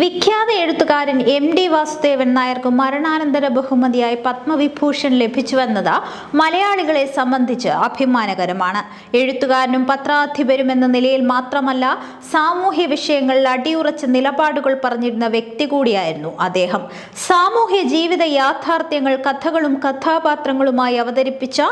വിഖ്യാത എഴുത്തുകാരൻ M D Vasudevan നായർക്ക് മരണാനന്തര ബഹുമതിയായി പത്മവിഭൂഷൺ ലഭിച്ചുവെന്നത് മലയാളികളെ സംബന്ധിച്ച് അഭിമാനകരമാണ്. എഴുത്തുകാരനും പത്രാധിപരും എന്ന നിലയിൽ മാത്രമല്ല സാമൂഹ്യ വിഷയങ്ങളിൽ അടിയുറച്ച നിലപാടുകൾ പറഞ്ഞിരുന്ന വ്യക്തി കൂടിയായിരുന്നു അദ്ദേഹം. സാമൂഹ്യ ജീവിത യാഥാർത്ഥ്യങ്ങൾ കഥകളും കഥാപാത്രങ്ങളുമായി അവതരിപ്പിച്ച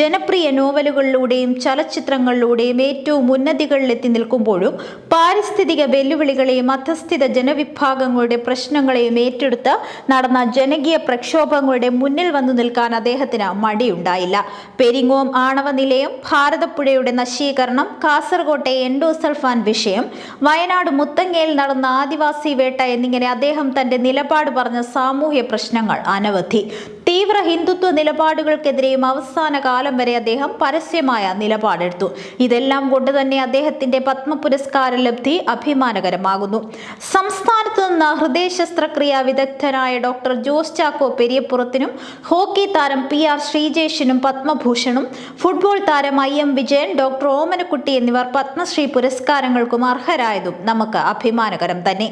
ജനപ്രിയ നോവലുകളിലൂടെയും ചലച്ചിത്രങ്ങളിലൂടെയും ഏറ്റവും ഉന്നതികളിലെത്തി നിൽക്കുമ്പോഴും പാരിസ്ഥിതിക വെല്ലുവിളികളെയും മധ്യസ്ഥിത ജനവിഭാഗങ്ങളുടെ പ്രശ്നങ്ങളെയും ഏറ്റെടുത്ത് നടന്ന ജനകീയ പ്രക്ഷോഭങ്ങളുടെ മുന്നിൽ വന്നു നിൽക്കാൻ അദ്ദേഹത്തിന് മടിയുണ്ടായില്ല. പെരിങ്ങോം ആണവ നിലയം ഭാരതപ്പുഴയുടെ നശീകരണം കാസർകോട്ടെ എൻഡോസൾഫാൻ വിഷയം വയനാട് മുത്തങ്ങയിൽ നടന്ന ആദിവാസി വേട്ട എന്നിങ്ങനെ അദ്ദേഹം തന്റെ നിലപാട് പറഞ്ഞ സാമൂഹ്യ പ്രശ്നങ്ങൾ അനവധി. തീവ്ര ഹിന്ദുത്വ നിലപാടുകൾക്കെതിരെയും അവസാന കാലം വരെ അദ്ദേഹം പരസ്യമായ നിലപാടെടുത്തു. ഇതെല്ലാം കൊണ്ട് തന്നെ അദ്ദേഹത്തിന്റെ പത്മ പുരസ്കാര ലബ്ധി അഭിമാനകരമാകുന്നു. സംസ്ഥാനത്ത് നിന്ന് ഹൃദയ ശസ്ത്രക്രിയ വിദഗ്ധനായ ഡോക്ടർ ജോസ് ചാക്കോ പെരിയപ്പുറത്തിനും ഹോക്കി താരം പി ആർ ശ്രീജേഷിനും പത്മഭൂഷണും ഫുട്ബോൾ താരം I M Vijayan doctor Omanakutty എന്നിവർ പത്മശ്രീ പുരസ്കാരങ്ങൾക്കും അർഹരായതും നമുക്ക് അഭിമാനകരം തന്നെ.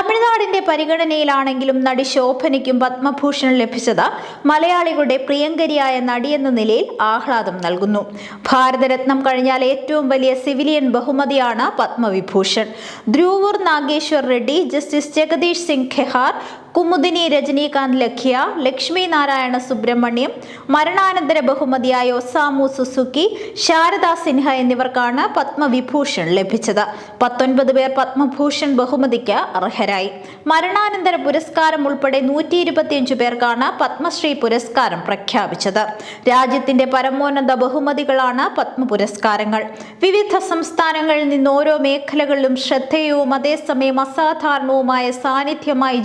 തമിഴ്നാടിന്റെ പരിഗണനയിലാണെങ്കിലും നടി ശോഭനയ്ക്കും പത്മഭൂഷൺ ലഭിച്ചത് മലയാളികളുടെ പ്രിയങ്കരിയായ നടിയെന്ന നിലയിൽ ആഹ്ലാദം നൽകുന്നു. ഭാരതരത്നം കഴിഞ്ഞാൽ ഏറ്റവും വലിയ സിവിലിയൻ ബഹുമതിയാണ് പത്മവിഭൂഷൺ. ധ്രുവൂർ നാഗേശ്വർ റെഡ്ഡി ജസ്റ്റിസ് ജഗദീഷ് സിംഗ് ഖെഹാർ കുമുദിനി രജനീകാന്ത് ലഖ്യ ലക്ഷ്മി നാരായണ സുബ്രഹ്മണ്യം മരണാനന്തര ബഹുമതിയായ ഒസാമു സുസുക്കി ശാരദാ സിൻഹ എന്നിവർക്കാണ് പത്മവിഭൂഷൺ ലഭിച്ചത്. പത്തൊൻപത് പേർ പത്മഭൂഷൺ ബഹുമതിക്ക് അർഹരായി. മരണാനന്തര പുരസ്കാരം ഉൾപ്പെടെ നൂറ്റി ഇരുപത്തിയഞ്ചു പേർക്കാണ് പത്മശ്രീ പുരസ്കാരം പ്രഖ്യാപിച്ചത്. രാജ്യത്തിന്റെ പരമോന്നത ബഹുമതികളാണ് പത്മ പുരസ്കാരങ്ങൾ വിവിധ സംസ്ഥാനങ്ങളിൽ നിന്ന് ഓരോ മേഖലകളിലും ശ്രദ്ധേയവും അതേസമയം അസാധാരണവുമായ സാന്നിധ്യമായി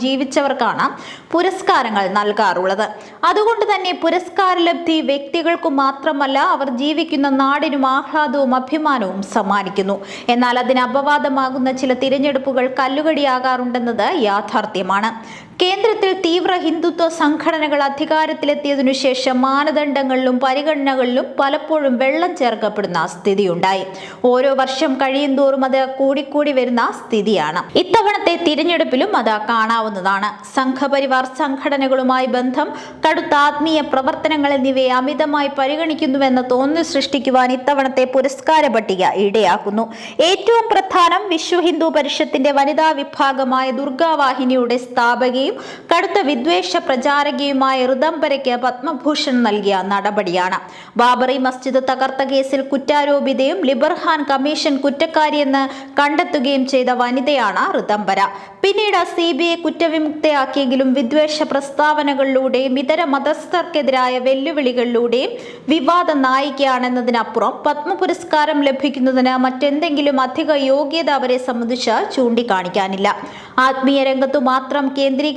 ജീവിച്ചവർക്കാണ് പുരസ്കാരങ്ങൾ നൽകാറുള്ളത്. അതുകൊണ്ട് തന്നെ പുരസ്കാര ലബ്ധി വ്യക്തികൾക്കു മാത്രമല്ല അവർ ജീവിക്കുന്ന നാടിനും ആഹ്ലാദവും അഭിമാനവും സമ്മാനിക്കുന്നു. എന്നാൽ അതിന് അപവാദമാകുന്ന ചില തിരഞ്ഞെടുപ്പുകൾ കല്ലുകടിയാകാറുണ്ടെന്നത് യാഥാർത്ഥ്യമാണ്. കേന്ദ്രത്തിൽ തീവ്ര ഹിന്ദുത്വ സംഘടനകൾ അധികാരത്തിലെത്തിയതിനു ശേഷം മാനദണ്ഡങ്ങളിലും പരിഗണനകളിലും പലപ്പോഴും വെള്ളം ചേർക്കപ്പെടുന്ന സ്ഥിതിയുണ്ടായി. ഓരോ വർഷം കഴിയുന്തോറും അത് കൂടിക്കൂടി വരുന്ന സ്ഥിതിയാണ്. ഇത്തവണത്തെ തിരഞ്ഞെടുപ്പിലും അത് കാണാവുന്നതാണ്. സംഘപരിവാർ സംഘടനകളുമായി ബന്ധം കടുത്ത ആത്മീയ പ്രവർത്തനങ്ങൾ എന്നിവയെ അമിതമായി പരിഗണിക്കുന്നുവെന്ന തോന്നൽ സൃഷ്ടിക്കുവാൻ ഇത്തവണത്തെ പുരസ്കാര പട്ടിക ഇടയാക്കുന്നു. ഏറ്റവും പ്രധാനം വിശ്വ ഹിന്ദു പരിഷത്തിന്റെ വനിതാ വിഭാഗമായ ദുർഗാവാഹിനിയുടെ സ്ഥാപകയും കടുത്ത വിദ്വേഷ പ്രചാരകയുമായ ഋതംബരയ്ക്ക് പത്മഭൂഷൺ നൽകിയ നടപടിയാണ്. ബാബറി മസ്ജിദ് തകർത്ത കേസിൽ കുറ്റാരോപിതയും ലിബർഹാൻ കമ്മീഷൻ കുറ്റക്കാരിയെന്ന് കണ്ടെത്തുകയും ചെയ്ത വനിതയാണ് ഋതംബര. പിന്നീട് സി ബി ഐ കുറ്റവിമുക്തയാക്കിയെങ്കിലും വിദ്വേഷ പ്രസ്താവനകളിലൂടെയും ഇതര മതസ്ഥർക്കെതിരായ വെല്ലുവിളികളിലൂടെയും വിവാദ നായികയാണെന്നതിനപ്പുറം പത്മ പുരസ്കാരം ലഭിക്കുന്നതിന് മറ്റെന്തെങ്കിലും അധിക യോഗ്യത അവരെ സംബന്ധിച്ച് ചൂണ്ടിക്കാണിക്കാനില്ല. ആത്മീയ രംഗത്തു മാത്രം കേന്ദ്രീകരിച്ചിരിക്കുന്ന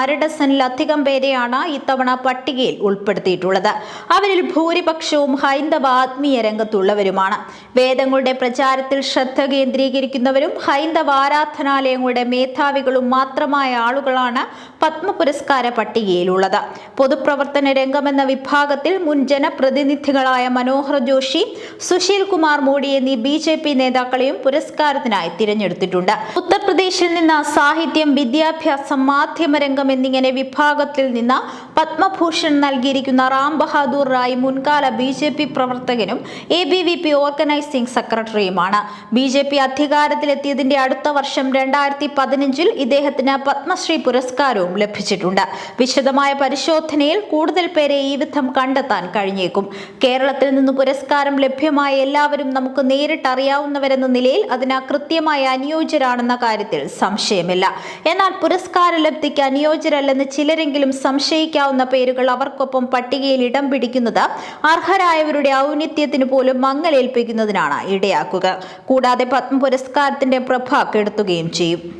അര ഡസനിലധികം പേരെയാണ് ഇത്തവണ പട്ടികയിൽ ഉൾപ്പെടുത്തിയിട്ടുള്ളത്. അവരിൽ ഭൂരിപക്ഷവും ഹൈന്ദവ ആത്മീയ രംഗത്തുള്ളവരുമാണ്. വേദങ്ങളുടെ പ്രചാരത്തിൽ ശ്രദ്ധ കേന്ദ്രീകരിക്കുന്നവരും ഹൈന്ദവ ആരാധനാലയങ്ങളുടെ മേധാവികളും മാത്രമായ ആളുകളാണ് പത്മ പുരസ്കാര പട്ടികയിലുള്ളത്. പൊതുപ്രവർത്തന രംഗമെന്ന വിഭാഗത്തിൽ മുൻ ജനപ്രതിനിധികളായ മനോഹർ ജോഷി സുശീൽ കുമാർ മോഡി എന്നീ ബി ജെ പി നേതാക്കളെയും പുരസ്കാരത്തിനായി തിരഞ്ഞെടുത്തിട്ടുണ്ട്. ഉത്തർപ്രദേശിൽ നിന്ന് സാഹിത്യം വിദ്യാഭ്യാസം മാധ്യമരംഗം എന്നിങ്ങനെ വിഭാഗത്തിൽ നിന്ന് പത്മഭൂഷൺ നൽകിയിരിക്കുന്ന റാം ബഹാദൂർ റായ് മുൻകാല ബി ജെ പി പ്രവർത്തകനും A B V P organising സെക്രട്ടറിയുമാണ് B J P അധികാരത്തിലെത്തിയതിന്റെ അടുത്ത വർഷം രണ്ടായിരത്തി പതിനഞ്ചിൽ ഇദ്ദേഹത്തിന് പത്മശ്രീ പുരസ്കാരവും ലഭിച്ചിട്ടുണ്ട്. വിശദമായ പരിശോധനയിൽ കൂടുതൽ പേരെ ഈ വിധം കണ്ടെത്താൻ കഴിഞ്ഞേക്കും. കേരളത്തിൽ നിന്ന് പുരസ്കാരം ലഭ്യമായ എല്ലാവരും നമുക്ക് നേരിട്ടറിയാവുന്നവരെന്ന നിലയിൽ അതിന് കൃത്യമായ അനുയോജ്യരാണെന്ന കാര്യത്തിൽ സംശയമില്ല. എന്നാൽ പുരസ്കാര ലബ്ധിക്ക് അനുയോജ്യരല്ലെന്ന് ചിലരെങ്കിലും സംശയിക്കാവുന്ന പേരുകൾ അവർക്കൊപ്പം പട്ടികയിൽ ഇടം പിടിക്കുന്നത് അർഹരായവരുടെ ഔന്നിത്യത്തിന് പോലും മങ്ങലേൽപ്പിക്കുന്നതിനാണ് ഇടയാക്കുക. കൂടാതെ പത്മ പുരസ്കാരത്തിന്റെ പ്രഭ കെടുത്തുകയും ചെയ്യും.